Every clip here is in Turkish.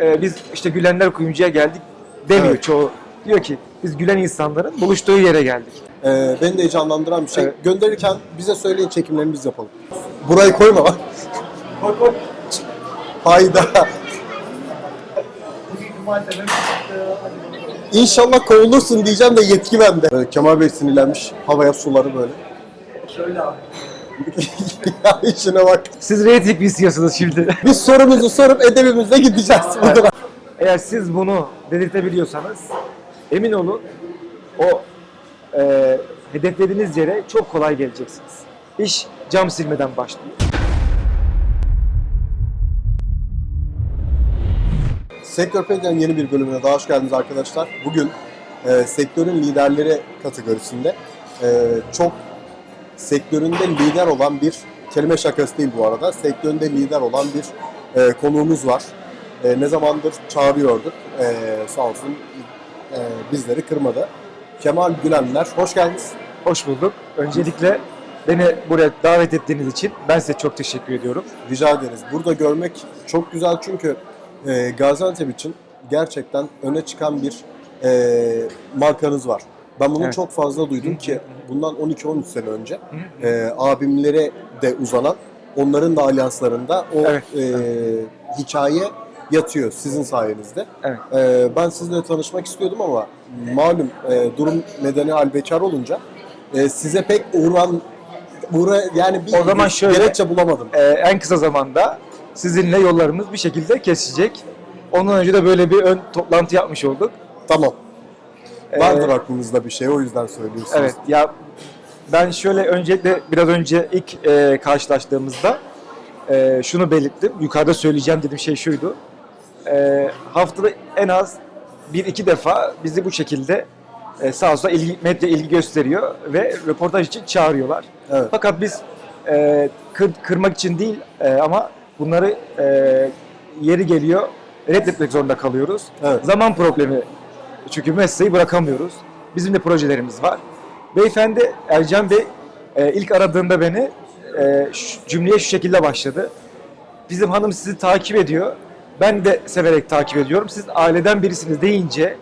e, biz işte gülenler kuyumcuya geldik demiyor Evet. çoğu. Diyor ki biz gülen insanların buluştuğu yere geldik. Ee, beni de heyecanlandıran bir şey. Evet. Gönderirken bize söyleyin çekimlerini biz yapalım. Burayı koyma bak. Hayda. İnşallah kovulursun diyeceğim de yetki bende. Böyle Kemal Bey sinirlenmiş. Havaya suları böyle. Şöyle abi. Ya işine bak. Siz reyting mi istiyorsunuz şimdi? Biz sorumuzu sorup edebimizle gideceğiz. buradan. Eğer siz bunu dedirtebiliyorsanız emin olun o e, hedeflediğiniz yere çok kolay geleceksiniz. İş cam silmeden başlıyor. Sektörpedia'nın yeni bir bölümüne daha hoş geldiniz arkadaşlar. Bugün e, sektörün liderleri kategorisinde e, çok sektöründe lider olan bir kelime şakası değil bu arada. Sektöründe lider olan bir e, konuğumuz var. E, ne zamandır çağırıyorduk. E, sağ olsun e, bizleri kırmadı. Kemal Gülenler, hoş geldiniz. Hoş bulduk. Öncelikle beni buraya davet ettiğiniz için ben size çok teşekkür ediyorum. Rica ederiz. Burada görmek çok güzel çünkü e, Gaziantep için gerçekten öne çıkan bir e, markanız var. Ben bunu Evet. çok fazla duydum ki bundan 12-13 sene önce e, abimlere de uzanan onların da alyanslarında o Evet. e, hikaye yatıyor sizin sayenizde. Evet. E, ben sizinle tanışmak istiyordum ama malum e, durum nedeni albekar olunca e, size pek uğran uğra, yani bir O zaman şöyle- gerekçe bulamadım. Ee, en kısa zamanda sizinle yollarımız bir şekilde kesecek. Ondan önce de böyle bir ön toplantı yapmış olduk. Tamam. Ee, Vardır aklınızda bir şey o yüzden söylüyorsunuz. Evet ya ben şöyle öncelikle biraz önce ilk e, karşılaştığımızda e, şunu belirttim. Yukarıda söyleyeceğim dediğim şey şuydu. E, haftada en az bir iki defa bizi bu şekilde e, sağ olsa ilgi, medya ilgi gösteriyor ve röportaj için çağırıyorlar. Evet. Fakat biz e, kır- kırmak için değil e, ama bunları e, yeri geliyor reddetmek zorunda kalıyoruz. Evet. Zaman problemi çünkü mesleği bırakamıyoruz. Bizim de projelerimiz var. Beyefendi Ercan Bey e, ilk aradığında beni e, şu, cümleye şu şekilde başladı. Bizim hanım sizi takip ediyor. Ben de severek takip ediyorum. Siz aileden birisiniz deyince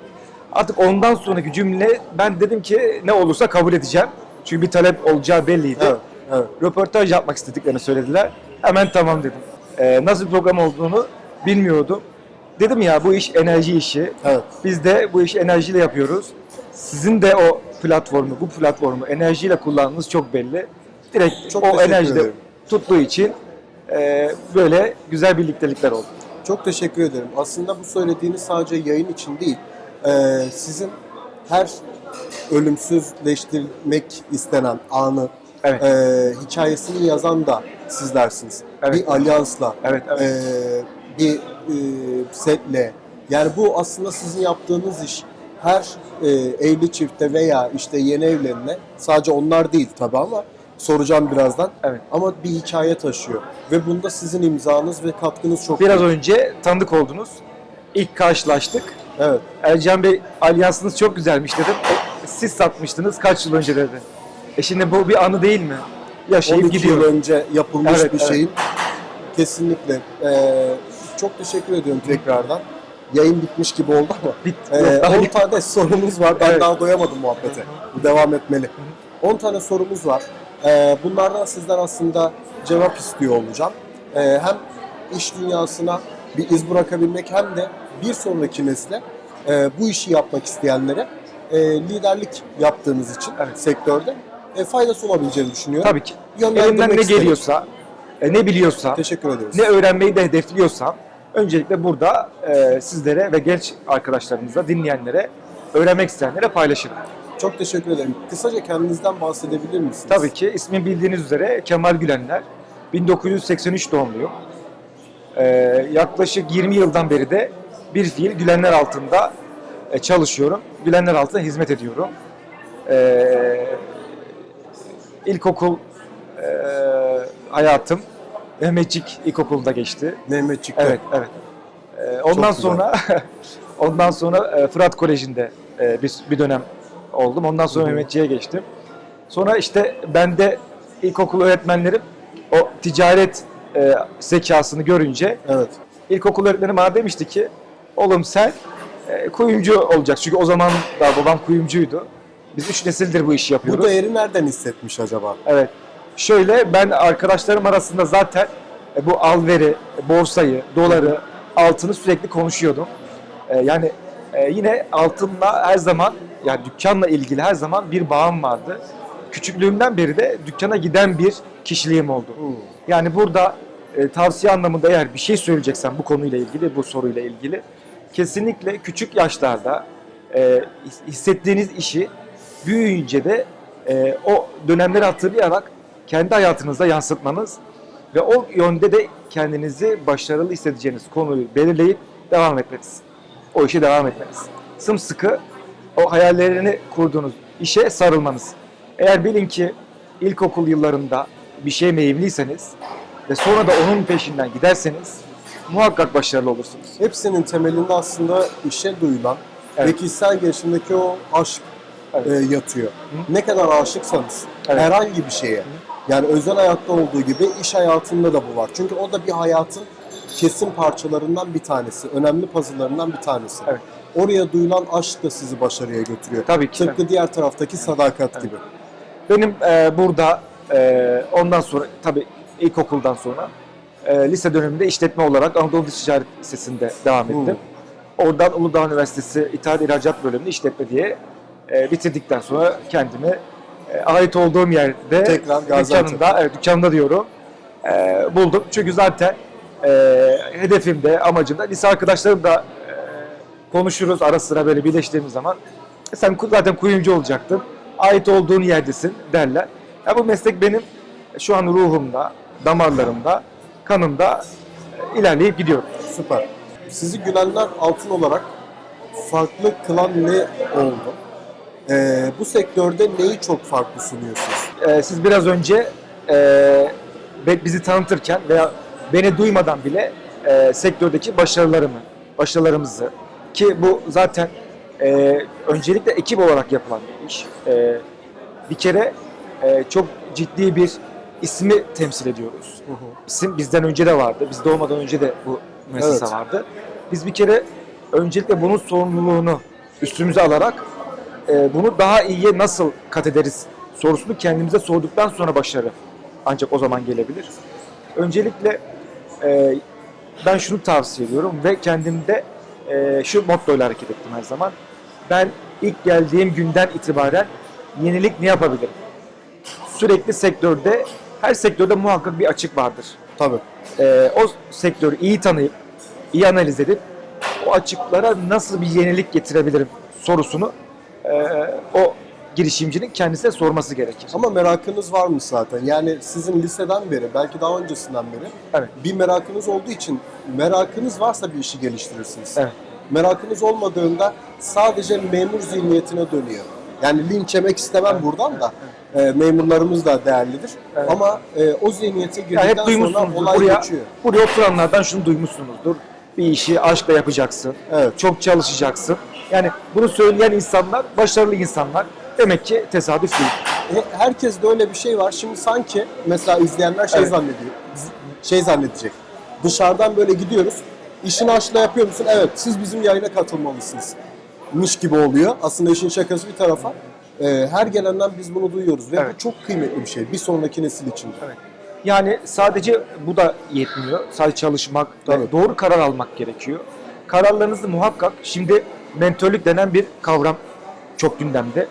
artık ondan sonraki cümle ben dedim ki ne olursa kabul edeceğim. Çünkü bir talep olacağı belliydi. Evet. Evet. Röportaj yapmak istediklerini söylediler. Hemen tamam dedim. E, nasıl bir program olduğunu bilmiyordum. Dedim ya bu iş enerji işi. Evet. Biz de bu işi enerjiyle yapıyoruz. Sizin de o platformu, bu platformu enerjiyle kullandığınız çok belli. Direkt Çok o enerjide ederim. tuttuğu için e, böyle güzel birliktelikler oldu. Çok teşekkür ederim. Aslında bu söylediğiniz sadece yayın için değil. Ee, sizin her ölümsüzleştirmek istenen anı Evet. e, hikayesini yazan da sizlersiniz. Evet. Bir alyansla, Evet, evet. e, bir e, setle. Yani bu aslında sizin yaptığınız iş her e, evli çifte veya işte yeni evlenene sadece onlar değil tabii ama soracağım birazdan. Evet. Ama bir hikaye taşıyor. Ve bunda sizin imzanız ve katkınız çok Biraz büyük. önce tanıdık oldunuz. İlk karşılaştık. Evet. Ercan Bey alyansınız çok güzelmiş dedim. E, siz satmıştınız kaç yıl önce dedi. E şimdi bu bir anı değil mi? Yaşayıp 12 gidiyor. yıl önce yapılmış Evet, bir evet. şeyin kesinlikle. Ee, çok teşekkür ediyorum tekrardan. Yayın bitmiş gibi oldu ama. Bit, daha 10 bit- tane sorumuz var. Ben Evet. daha doyamadım muhabbete. Bu devam etmeli. 10 tane sorumuz var. Ee, bunlardan sizden aslında cevap istiyor olacağım. Ee, hem iş dünyasına bir iz bırakabilmek hem de bir sonraki nesle e, bu işi yapmak isteyenlere e, liderlik yaptığınız için Evet. sektörde e, faydası olabileceğini düşünüyorum. Tabii ki. Elimden ne isterim. geliyorsa, e, ne biliyorsam, Teşekkür ne öğrenmeyi de hedefliyorsam öncelikle burada e, sizlere ve genç arkadaşlarımıza, dinleyenlere, öğrenmek isteyenlere paylaşırım. Çok teşekkür ederim. Kısaca kendinizden bahsedebilir misiniz? Tabii ki ismi bildiğiniz üzere Kemal Gülenler. 1983 doğumluyum. E, yaklaşık 20 yıldan beri de bir fiil Gülenler altında e, çalışıyorum. Gülenler altında hizmet ediyorum. E, ilkokul e, hayatım Mehmetçik İlkokulu'nda geçti. Mehmetçik'te. Evet, evet. Ee, ondan güzel. sonra ondan sonra e, Fırat Koleji'nde e, bir, bir dönem oldum. Ondan sonra. Mehmetçiğe geçtim. Sonra işte ben de ilkokul öğretmenlerim o ticaret e, zekasını görünce Evet. ilkokul öğretmeni bana demişti ki Oğlum sen e, kuyumcu olacak. Çünkü o zaman da babam kuyumcuydu. Biz üç nesildir bu işi Bu yapıyoruz. değeri nereden hissetmiş acaba? Evet. Şöyle ben arkadaşlarım arasında zaten e, bu alveri, borsayı, doları, altını sürekli konuşuyordum. E, Yani e, yine altınla her zaman yani dükkanla ilgili her zaman bir bağım vardı. Küçüklüğümden beri de dükkana giden bir kişiliğim oldu. Hmm. Yani burada e, tavsiye anlamında eğer bir şey söyleyeceksen bu konuyla ilgili, bu soruyla ilgili kesinlikle küçük yaşlarda e, his- hissettiğiniz işi büyüyünce de e, o dönemleri hatırlayarak kendi hayatınıza yansıtmanız ve o yönde de kendinizi başarılı hissedeceğiniz konuyu belirleyip devam etmeniz. O işe devam etmeniz. Sımsıkı o hayallerini kurduğunuz işe sarılmanız. Eğer bilin ki ilkokul yıllarında bir şeye meyilliyseniz ve sonra da onun peşinden giderseniz muhakkak başarılı olursunuz. Hepsinin temelinde aslında işe duyulan Evet. ve kişisel gelişimdeki o aşk Evet. e, yatıyor. Ne kadar aşıksanız Evet. herhangi bir şeye yani özel hayatta olduğu gibi iş hayatında da bu var. Çünkü o da bir hayatın kesin parçalarından bir tanesi. Önemli puzzle'larından bir tanesi. Evet. Oraya duyulan aşk da sizi başarıya götürüyor. Tabii ki. Tıpkı diğer taraftaki sadakat gibi. Benim e, burada e, ondan sonra tabii ilkokuldan sonra e, lise döneminde işletme olarak Anadolu Dış Ticaret Lisesi'nde devam ettim. Oradan Uludağ Üniversitesi İthalat İhracat Bölümünü işletme diye e, bitirdikten sonra kendimi e, ait olduğum yerde Tekrar Gaziantep. dükkanımda, evet, dükkanımda diyorum e, buldum. Çünkü zaten e, hedefimde, amacımda lise arkadaşlarım da e, konuşuruz ara sıra böyle birleştiğimiz zaman "E, sen ku- zaten kuyumcu olacaktın, ait olduğun yerdesin derler. Ya bu meslek benim şu an ruhumda, damarlarımda, kanımda e, ilerleyip gidiyor. Süper. Sizi Gülenler Altın olarak farklı kılan ne oldu? Ee, bu sektörde neyi çok farklı sunuyorsunuz? Ee, siz biraz önce e, bizi tanıtırken veya beni duymadan bile e, sektördeki başarılarımı, başarılarımızı ki bu zaten e, öncelikle ekip olarak yapılan bir iş. E, bir kere e, çok ciddi bir ismi temsil ediyoruz. İsim bizden önce de vardı. Biz doğmadan önce de bu müessese Evet. vardı. Biz bir kere öncelikle bunun sorumluluğunu üstümüze alarak e, bunu daha iyiye nasıl kat ederiz sorusunu kendimize sorduktan sonra başarı ancak o zaman gelebilir. Öncelikle e, ben şunu tavsiye ediyorum ve kendimde e, şu mottoyla hareket ettim her zaman. Ben ilk geldiğim günden itibaren yenilik ne yapabilirim? Sürekli sektörde, her sektörde muhakkak bir açık vardır Tabii. e, o sektörü iyi tanıyıp, iyi analiz edip o açıklara nasıl bir yenilik getirebilirim sorusunu o girişimcinin kendisine sorması gerekir. Ama merakınız varmış zaten. Yani sizin liseden beri, belki daha öncesinden beri Evet. bir merakınız olduğu için merakınız varsa bir işi geliştirirsiniz. Evet. Merakınız olmadığında sadece memur zihniyetine dönüyor. Yani linç yemek istemem buradan da. E, memurlarımız da değerlidir. Evet. Ama e, o zihniyete girdikten hep sonra olay Buraya, geçiyor. buraya oturanlardan şunu duymuşsunuzdur. Bir işi aşkla yapacaksın. Evet. Çok çalışacaksın. Yani bunu söyleyen insanlar başarılı insanlar. Demek ki tesadüf değil. E, Herkes de öyle bir şey var. Şimdi sanki mesela izleyenler şey Evet. zannediyor. Şey zannedecek. Dışarıdan böyle gidiyoruz. İşini aşkla yapıyor musun? Evet. Siz bizim yayına katılmalısınız. Mış gibi oluyor. Aslında işin şakası bir tarafa. E, her gelenden biz bunu duyuyoruz ve Evet. bu çok kıymetli bir şey. Bir sonraki nesil için. Yani sadece bu da yetmiyor. Sadece çalışmak, ve Tabii. doğru karar almak gerekiyor. Kararlarınızı muhakkak, şimdi mentörlük denen bir kavram çok gündemde.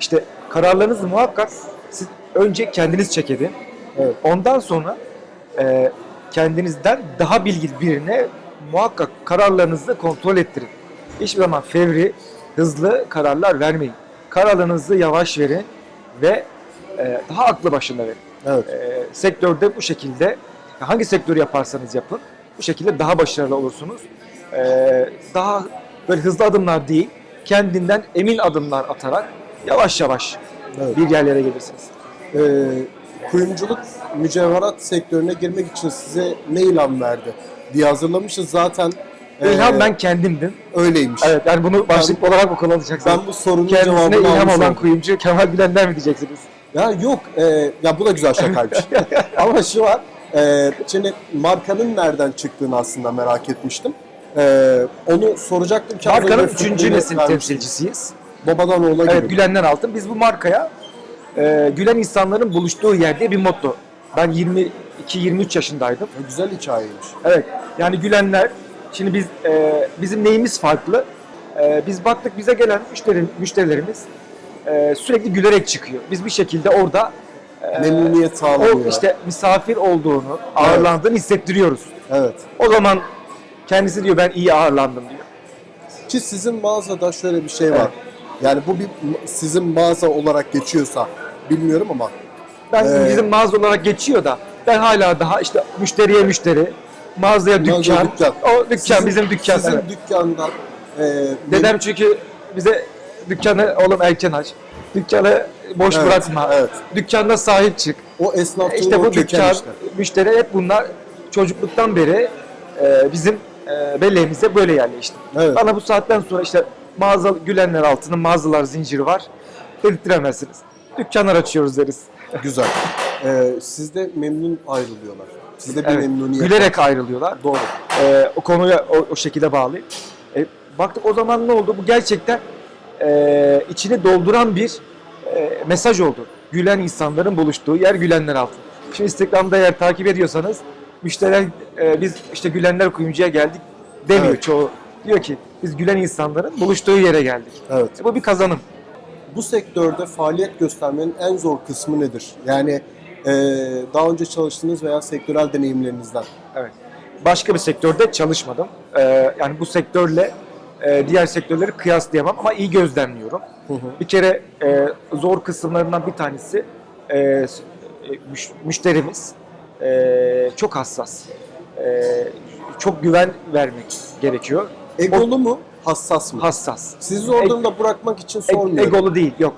İşte kararlarınızı muhakkak siz önce kendiniz çek edin. Evet. Ondan sonra e, kendinizden daha bilgili birine muhakkak kararlarınızı kontrol ettirin. Hiçbir zaman fevri, hızlı kararlar vermeyin. Kararlarınızı yavaş verin ve e, daha aklı başında verin Evet. e, sektörde bu şekilde hangi sektörü yaparsanız yapın bu şekilde daha başarılı olursunuz. E, daha böyle hızlı adımlar değil kendinden emin adımlar atarak yavaş yavaş Evet. bir yerlere gelirsiniz. E, kuyumculuk mücevherat sektörüne girmek için size ne ilan verdi diye hazırlamışız zaten. İlham ben kendimdim. öyleymiş. Evet yani bunu başlık olarak mı kullanacaksınız? Ben bu sorunun Kendisine cevabını ilham olan kuyumcu Kemal Bilen'den mi diyeceksiniz? Ya yok, e, ya bu da güzel şakaymış. Ama şu var, e, şimdi markanın nereden çıktığını aslında merak etmiştim. Ee, onu soracaktım ki az Markanın önce 3. fikrini nesil vermiştim. temsilcisiyiz. Babadan oğula gibi. Evet, Gülenler Altın. Biz bu markaya e, gülen insanların buluştuğu yer diye bir motto. Ben 22-23 yaşındaydım. Ya, Güzel hikayeymiş. Evet. Yani gülenler. Şimdi biz e, bizim neyimiz farklı? E, biz baktık bize gelen müşteri, müşterilerimiz e, sürekli gülerek çıkıyor. Biz bir şekilde orada e, Memnuniyet sağlanıyor. o işte misafir olduğunu, ağırlandığını hissettiriyoruz. Evet. O zaman kendisi diyor ben iyi ağırlandım diyor. Ki sizin mağazada şöyle bir şey var. Evet. Yani bu bir sizin mağaza olarak geçiyorsa bilmiyorum ama Ben Ee, bizim mağaza olarak geçiyor da ben hala daha işte müşteriye müşteri, mağazaya dükkan, Mağaza, dükkan. o dükkan sizin, bizim dükkan. Sizin evet. dükkandan e, Dedem çünkü bize dükkanı oğlum erken aç. Dükkanı boş Evet, bırakma. evet. Dükkanda sahip çık. o esnaflığın İşte o bu köken dükkan, işte. müşteri hep bunlar çocukluktan beri e, bizim e, belleğimize böyle yerleşti. Evet. Bana bu saatten sonra işte mağaza Gülenler altının mağazalar zinciri var. Dedirttiremezsiniz. Dükkanlar açıyoruz deriz. Güzel. Ee, sizde memnun ayrılıyorlar. Sizde bir Evet, memnuniyet Gülerek ayrılıyorlar. Doğru. Ee, o konuya o, o şekilde bağlayayım. E, baktık o zaman ne oldu? Bu gerçekten e, içini dolduran bir e, mesaj oldu. Gülen insanların buluştuğu yer Gülenler altı. Şimdi Instagram'da eğer takip ediyorsanız müşteriler e, biz işte Gülenler kuyumcuya geldik demiyor Evet. çoğu. Diyor ki biz gülen insanların buluştuğu yere geldik. Evet. E, bu bir kazanım. Bu sektörde faaliyet göstermenin en zor kısmı nedir? Yani e, daha önce çalıştığınız veya sektörel deneyimlerinizden. Evet. Başka bir sektörde çalışmadım. Ee, yani bu sektörle e, diğer sektörleri kıyaslayamam ama iyi gözlemliyorum. Hı hı. Bir kere e, zor kısımlarından bir tanesi e, e, müş- müşterimiz e, çok hassas. E, çok güven vermek gerekiyor. Egolu mu? Hassas mı? Hassas. Sizi zor Eg- durumda bırakmak için E- sormuyorum. egolu değil, yok.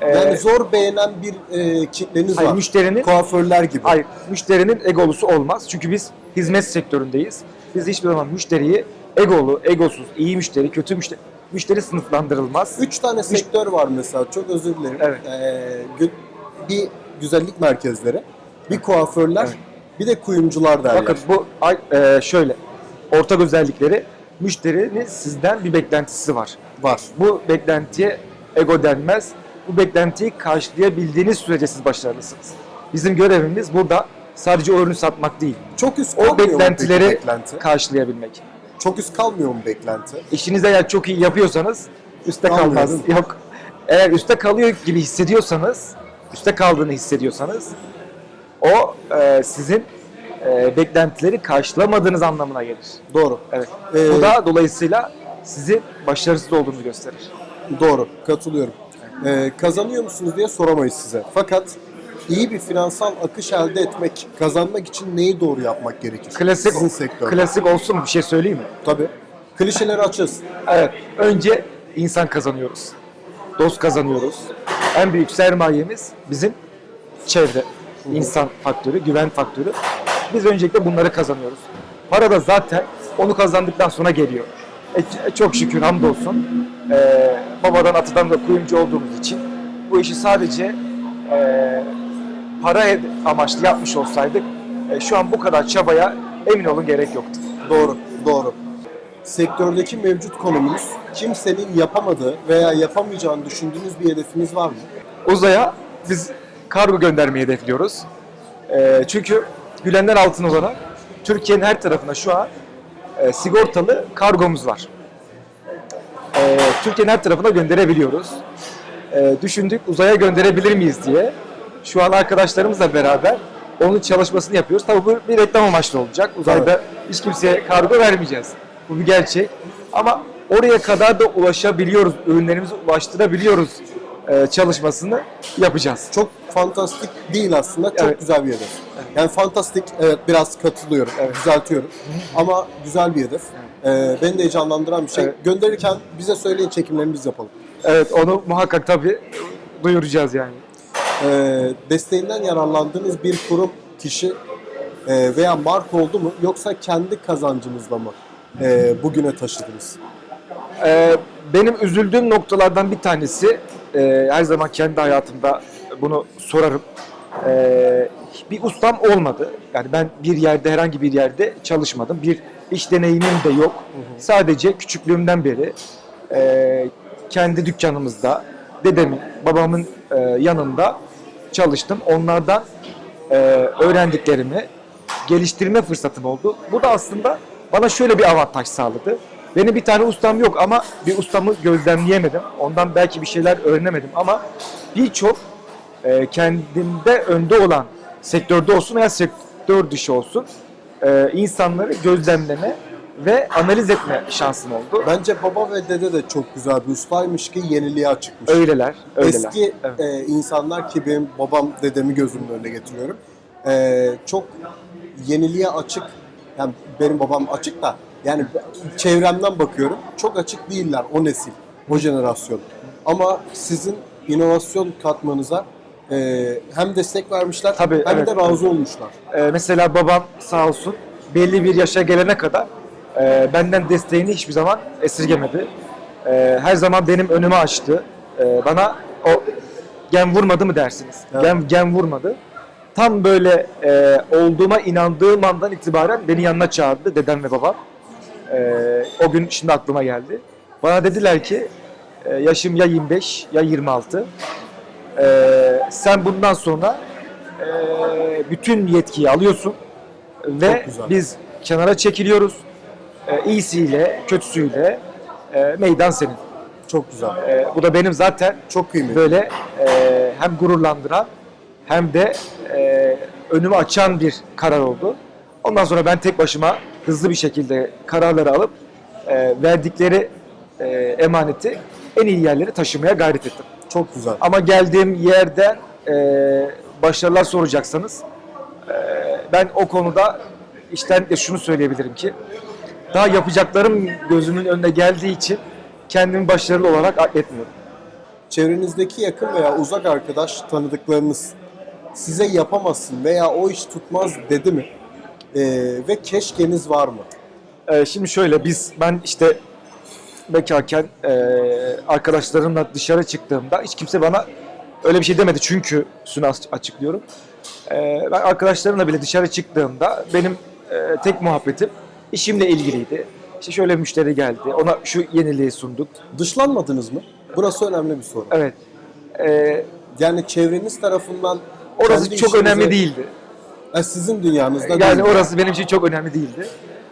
E, Yani zor beğenen bir e, kitleniz hayır, var. müşterinin Kuaförler gibi. Hayır, müşterinin egolusu olmaz. Çünkü biz hizmet sektöründeyiz. Biz hiçbir zaman müşteriyi egolu, egosuz, iyi müşteri, kötü müşteri, müşteri sınıflandırılmaz. Üç tane sektör var mesela. Çok özür dilerim. Evet. Ee, bir güzellik merkezleri, bir kuaförler, Evet. bir de kuyumcular derler. Bakın bu e, şöyle, ortak özellikleri müşterinin sizden bir beklentisi var. var. Bu beklentiye ego denmez. Bu beklentiyi karşılayabildiğiniz sürece siz başarılısınız. Bizim görevimiz burada sadece o ürünü satmak değil, Çok üst o beklentileri beklenti? karşılayabilmek. Çok üst kalmıyor mu beklenti? İşinizi eğer çok iyi yapıyorsanız üstte Kalmıyor, kalmaz. değil mi? Yok. Eğer üstte kalıyor gibi hissediyorsanız, üstte kaldığını hissediyorsanız o e, sizin e, beklentileri karşılamadığınız anlamına gelir. Doğru. Evet. Ee, Bu da dolayısıyla sizin başarısız olduğunu gösterir. Doğru, katılıyorum. Ee, kazanıyor musunuz diye soramayız size. Fakat iyi bir finansal akış elde etmek, kazanmak için neyi doğru yapmak gerekir? Klasik Sizin sektörde. klasik olsun bir şey söyleyeyim mi? Tabii. Klişeleri açız. Evet. Önce insan kazanıyoruz. Dost kazanıyoruz. En büyük sermayemiz bizim çevre. insan faktörü, güven faktörü. Biz öncelikle bunları kazanıyoruz. Para da zaten onu kazandıktan sonra geliyor. E, çok şükür hamdolsun. E, babadan atadan da kuyumcu olduğumuz için bu işi sadece e, para amaçlı yapmış olsaydık e, şu an bu kadar çabaya emin olun gerek yoktu. Doğru, doğru. Sektördeki mevcut konumunuz kimsenin yapamadığı veya yapamayacağını düşündüğünüz bir hedefiniz var mı? uzaya biz kargo göndermeyi hedefliyoruz. Ee, çünkü Gülenler Altın olarak Türkiye'nin her tarafına şu an e, sigortalı kargomuz var. Türkiye'nin her tarafına gönderebiliyoruz. Düşündük uzaya gönderebilir miyiz diye. Şu an arkadaşlarımızla beraber onun çalışmasını yapıyoruz. Tabii bu bir reklam amaçlı olacak. Uzayda hiç kimseye kargo vermeyeceğiz. Bu bir gerçek. Ama oraya kadar da ulaşabiliyoruz, ürünlerimizi ulaştırabiliyoruz e, çalışmasını yapacağız. Çok fantastik değil aslında, çok Evet. güzel bir hedef. Yani fantastik, evet biraz katılıyorum, Evet. düzeltiyorum. Ama güzel bir hedef. Ee, beni de heyecanlandıran bir şey. Evet. Gönderirken bize söyleyin çekimlerini biz yapalım. Evet onu muhakkak tabii duyuracağız yani. Ee, desteğinden yararlandığınız bir kurum, kişi e, veya marka oldu mu yoksa kendi kazancınızla mı e, bugüne taşıdınız? Ee, benim üzüldüğüm noktalardan bir tanesi, e, her zaman kendi hayatımda bunu sorarım. Ee, bir ustam olmadı. Yani ben bir yerde herhangi bir yerde çalışmadım. Bir iş deneyimim de yok. Sadece küçüklüğümden beri e, kendi dükkanımızda dedemin, babamın e, yanında çalıştım. Onlardan e, öğrendiklerimi geliştirme fırsatım oldu. Bu da aslında bana şöyle bir avantaj sağladı. Benim bir tane ustam yok ama bir ustamı gözlemleyemedim. Ondan belki bir şeyler öğrenemedim ama birçok e, kendinde önde olan sektörde olsun veya sektör dışı olsun e, insanları gözlemleme ve analiz etme şansım oldu. Bence baba ve dede de çok güzel bir ustaymış ki yeniliğe açıkmış. Öyleler, öyleler. Eski Evet. e, insanlar ki benim babam dedemi gözümün önüne getiriyorum. E, çok yeniliğe açık. Yani benim babam açık da yani çevremden bakıyorum çok açık değiller o nesil, o jenerasyon. Ama sizin inovasyon katmanıza e, hem destek vermişler Tabii, hem evet, de razı olmuşlar. Ee, mesela babam sağ olsun belli bir yaşa gelene kadar e, benden desteğini hiçbir zaman esirgemedi. E, her zaman benim önümü açtı. E, bana o gen vurmadı mı dersiniz? Evet. Gen, gen vurmadı. Tam böyle e, olduğuma inandığım andan itibaren beni yanına çağırdı dedem ve babam. E, o gün şimdi aklıma geldi. Bana dediler ki e, yaşım ya 25 ya 26. E, sen bundan sonra e, bütün yetkiyi alıyorsun ve biz kenara çekiliyoruz. E, iyisiyle, kötüsüyle e, meydan senin. Çok güzel. E, bu da benim zaten Çok kıymetli. böyle e, hem gururlandıran hem de e, önümü açan bir karar oldu. Ondan sonra ben tek başıma hızlı bir şekilde kararları alıp e, verdikleri e, emaneti en iyi yerlere taşımaya gayret ettim. Çok güzel. Ama geldiğim yerden e, başarılar soracaksanız e, ben o konuda işten de şunu söyleyebilirim ki daha yapacaklarım gözümün önüne geldiği için kendimi başarılı olarak atletmiyorum. çevrenizdeki yakın veya uzak arkadaş tanıdıklarınız size yapamazsın veya o iş tutmaz dedi mi? Ee, ve keşkeniz var mı? Ee, şimdi şöyle biz ben işte bekarken e, arkadaşlarımla dışarı çıktığımda hiç kimse bana öyle bir şey demedi çünkü şunu açıklıyorum. Ee, ben arkadaşlarımla bile dışarı çıktığımda benim e, tek muhabbetim işimle ilgiliydi. İşte şöyle müşteri geldi, ona şu yeniliği sunduk. Dışlanmadınız mı? Burası önemli bir soru. Evet. Ee, Yani çevreniz tarafından orası çok işinize- önemli değildi. Ha, sizin dünyanızda Yani değil. orası benim için çok önemli değildi.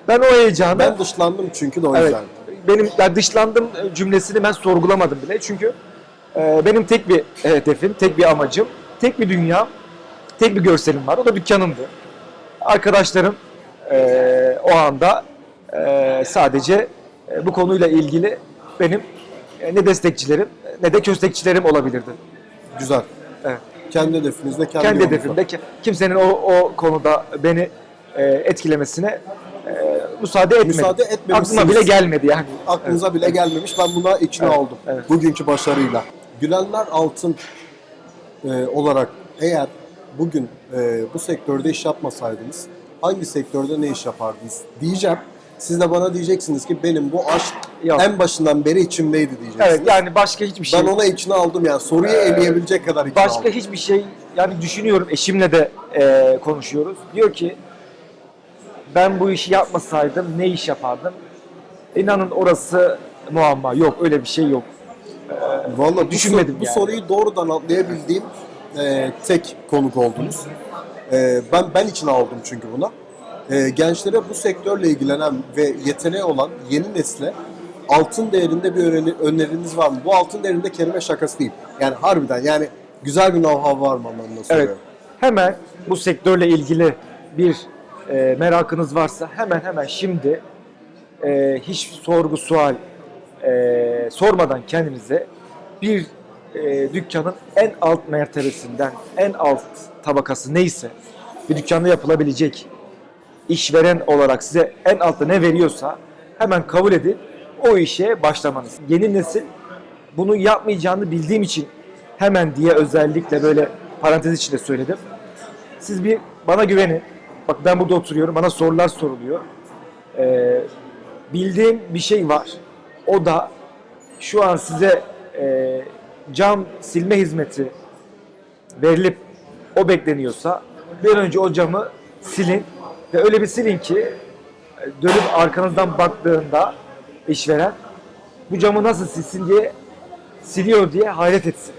Ben o heyecanı Ben dışlandım çünkü de o Evet. yüzden. Benim yani dışlandım cümlesini ben sorgulamadım bile. Çünkü e, benim tek bir hedefim, tek bir amacım, tek bir dünya, tek bir görselim var. O da dükkanımdı. Arkadaşlarım e, o anda e, sadece e, bu konuyla ilgili benim e, ne destekçilerim ne de köstekçilerim olabilirdi. Güzel. Evet. Kendi hedefinizde kendi, Kendi yolunuzda. hedefimde ki- kimsenin o, o konuda beni e, etkilemesine e, müsaade etmedim. Müsaade etmemişsiniz. Aklıma bile gelmedi yani. Aklınıza bile gelmemiş. Ben buna ikna Evet, oldum. evet. Bugünkü başarıyla. Gülenler Altın e, olarak eğer bugün e, bu sektörde iş yapmasaydınız hangi sektörde ne iş yapardınız diyeceğim. Siz de bana diyeceksiniz ki benim bu aşk Yok. en başından beri içimdeydi diyeceksiniz. Evet yani başka hiçbir şey. ben ona ikna oldum yani soruyu eleyebilecek kadar ikna Başka oldum. hiçbir şey yani düşünüyorum eşimle de e, konuşuyoruz. Diyor ki ben bu işi yapmasaydım ne iş yapardım? İnanın orası muamma. Yok öyle bir şey yok. Vallahi bu, Düşünmedim bu yani. soruyu doğrudan atlayabildiğim e, tek konuk oldunuz. E, ben ben ikna oldum çünkü buna. E, gençlere bu sektörle ilgilenen ve yeteneği olan yeni nesle altın değerinde bir öneri- öneriniz var mı? Bu altın değerinde kelime şakası değil. Yani harbiden yani güzel bir know-how var mı anlamında Evet. soruyorum. Hemen bu sektörle ilgili bir e, merakınız varsa hemen hemen şimdi e, hiç sorgu sual e, sormadan kendinize bir e, dükkanın en alt mertebesinden en alt tabakası neyse bir dükkanda yapılabilecek işveren olarak size en altta ne veriyorsa hemen kabul edip o işe başlamanız. Yeni nesil bunu yapmayacağını bildiğim için hemen diye özellikle böyle parantez içinde söyledim. Siz bir bana güvenin. Bak ben burada oturuyorum. Bana sorular soruluyor. Ee, bildiğim bir şey var. O da şu an size e, cam silme hizmeti verilip o bekleniyorsa Bir önce o camı silin ve öyle bir silin ki e, dönüp arkanızdan baktığında işveren bu camı nasıl silsin diye siliyor diye hayret etsin.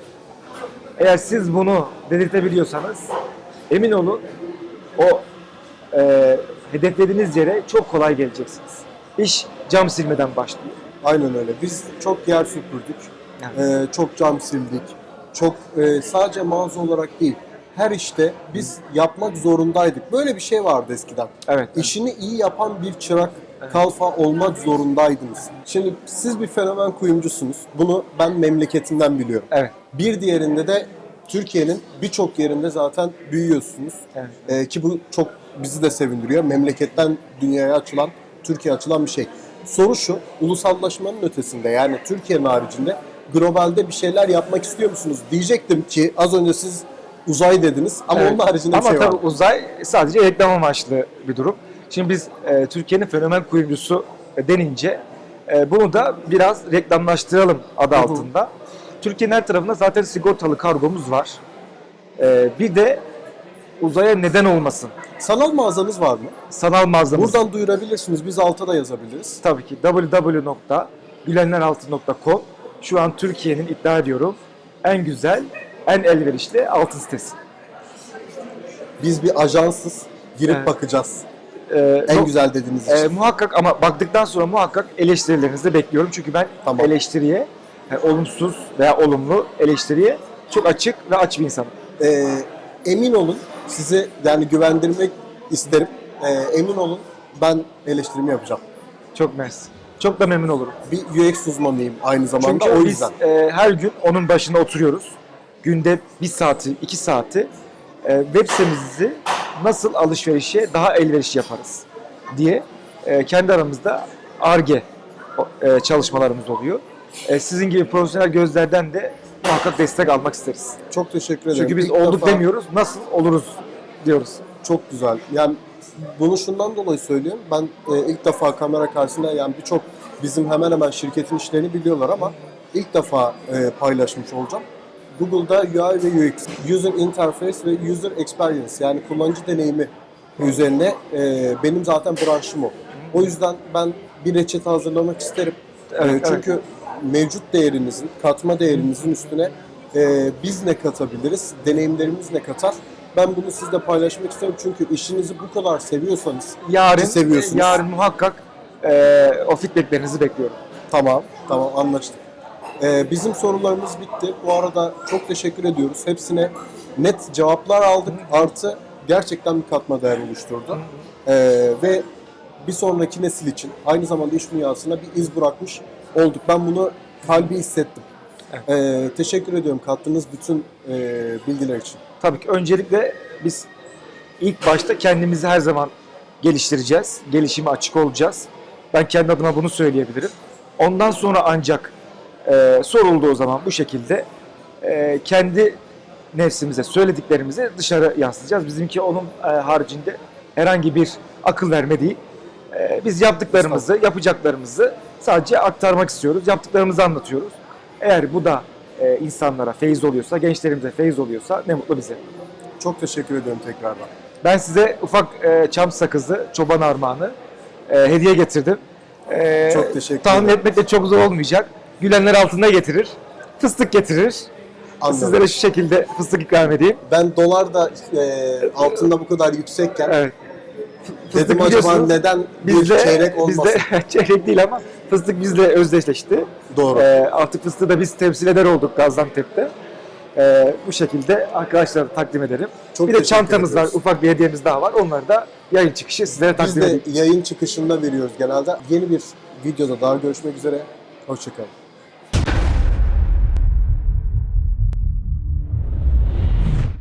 Eğer siz bunu dedirtebiliyorsanız emin olun o e, hedeflediğiniz yere çok kolay geleceksiniz. İş cam silmeden başlıyor. Aynen öyle. Biz çok yer süpürdük. Ee, çok cam sildik. Çok e, sadece mağaza olarak değil. Her işte biz yapmak zorundaydık. Böyle bir şey vardı eskiden. Evet. İşini iyi yapan bir çırak kalfa olmak zorundaydınız. Şimdi siz bir fenomen kuyumcusunuz. Bunu ben memleketimden biliyorum. Evet. Bir diğerinde de Türkiye'nin birçok yerinde zaten büyüyorsunuz. Evet. Ee, ki bu çok bizi de sevindiriyor. Memleketten dünyaya açılan, Türkiye açılan bir şey. Soru şu, ulusallaşmanın ötesinde yani Türkiye'nin haricinde globalde bir şeyler yapmak istiyor musunuz? Diyecektim ki az önce siz uzay dediniz ama Evet. onun haricinde Ama bir şey var. tabii uzay sadece reklam amaçlı bir durum. Şimdi biz e, Türkiye'nin fenomen kuyumcusu denince e, bunu da biraz reklamlaştıralım adı Hı hı. altında. Türkiye'nin her tarafında zaten sigortalı kargomuz var. E, bir de uzaya neden olmasın. Sanal mağazanız var mı? Sanal mağazamız Buradan duyurabilirsiniz. Biz alta da yazabiliriz. tabii ki www.gülenleraltı.com şu an Türkiye'nin iddia ediyorum en güzel, en elverişli altın sitesi. Biz bir ajansız girip Evet. bakacağız. E, En çok- güzel dediğiniz için. Ee, muhakkak ama baktıktan sonra muhakkak eleştirilerinizi de bekliyorum. Çünkü ben Tamam. eleştiriye, yani olumsuz veya olumlu eleştiriye çok açık ve aç bir insanım. Ee, emin olun sizi yani güvendirmek isterim. Ee, emin olun ben eleştirimi yapacağım. Çok mersi. Çok da memnun olurum. Bir UX uzmanıyım aynı zamanda Çünkü o biz yüzden. e, her gün onun başında oturuyoruz. Günde bir saati, iki saati e, web sitemizi nasıl alışverişe daha elverişli yaparız diye e, kendi aramızda ARGE e, çalışmalarımız oluyor. E, sizin gibi profesyonel gözlerden de muhakkak destek almak isteriz. Çok teşekkür ederim. Çünkü biz İlk olduk defa- demiyoruz, nasıl oluruz diyoruz. Çok güzel. Yani bunu şundan dolayı söylüyorum. Ben e, ilk defa kamera karşısında yani birçok bizim hemen hemen şirketin işlerini biliyorlar ama ilk defa e, paylaşmış olacağım. Google'da UI ve UX, User Interface ve User Experience yani kullanıcı deneyimi üzerine e, benim zaten branşım o. O yüzden ben bir reçete hazırlamak isterim. E, Evet, çünkü mevcut değerinizin, katma değerinizin üstüne e, biz ne katabiliriz, deneyimlerimiz ne katar? Ben bunu sizle paylaşmak isterim çünkü işinizi bu kadar seviyorsanız Yarın, seviyorsunuz. yarın muhakkak e, o feedbacklerinizi bekliyorum. tamam, tamam anlaştık. E, bizim sorularımız bitti. Bu arada çok teşekkür ediyoruz. Hepsine net cevaplar aldık. Artı gerçekten bir katma değer oluşturdu. E, ve bir sonraki nesil için aynı zamanda iş dünyasına bir iz bırakmış olduk. Ben bunu kalbi hissettim. E, teşekkür ediyorum kattığınız bütün e, bilgiler için. Tabii ki öncelikle biz ilk başta kendimizi her zaman geliştireceğiz. Gelişime açık olacağız. Ben kendi adıma bunu söyleyebilirim. Ondan sonra ancak e, sorulduğu zaman bu şekilde e, kendi nefsimize söylediklerimizi dışarı yansıtacağız. Bizimki onun e, haricinde herhangi bir akıl verme değil. E, biz yaptıklarımızı, yapacaklarımızı sadece aktarmak istiyoruz. Yaptıklarımızı anlatıyoruz. Eğer bu da e, insanlara feyiz oluyorsa, gençlerimize feyiz oluyorsa ne mutlu bize. Çok teşekkür ediyorum tekrardan. Ben size ufak e, çam sakızı, çoban armağanı e, hediye getirdim. E, Çok teşekkür Tahmin ederim. etmek de çok zor olmayacak. Gülenler altında getirir. Fıstık getirir. Anladım. Sizlere şu şekilde fıstık ikram edeyim. Ben dolar da e, altında bu kadar yüksekken Evet. Dedim acaba neden bir bizde, çeyrek olmasın? Bizde çeyrek değil ama fıstık bizle özdeşleşti. Doğru. E, artık fıstığı da biz temsil eder olduk Gaziantep'te. E, bu şekilde arkadaşlara takdim ederim. Çok bir de çantamız var, ediyoruz. ufak bir hediyemiz daha var. Onları da yayın çıkışı sizlere Biz takdim de edeyim. yayın çıkışında veriyoruz genelde. Yeni bir videoda daha görüşmek üzere. Hoşçakalın.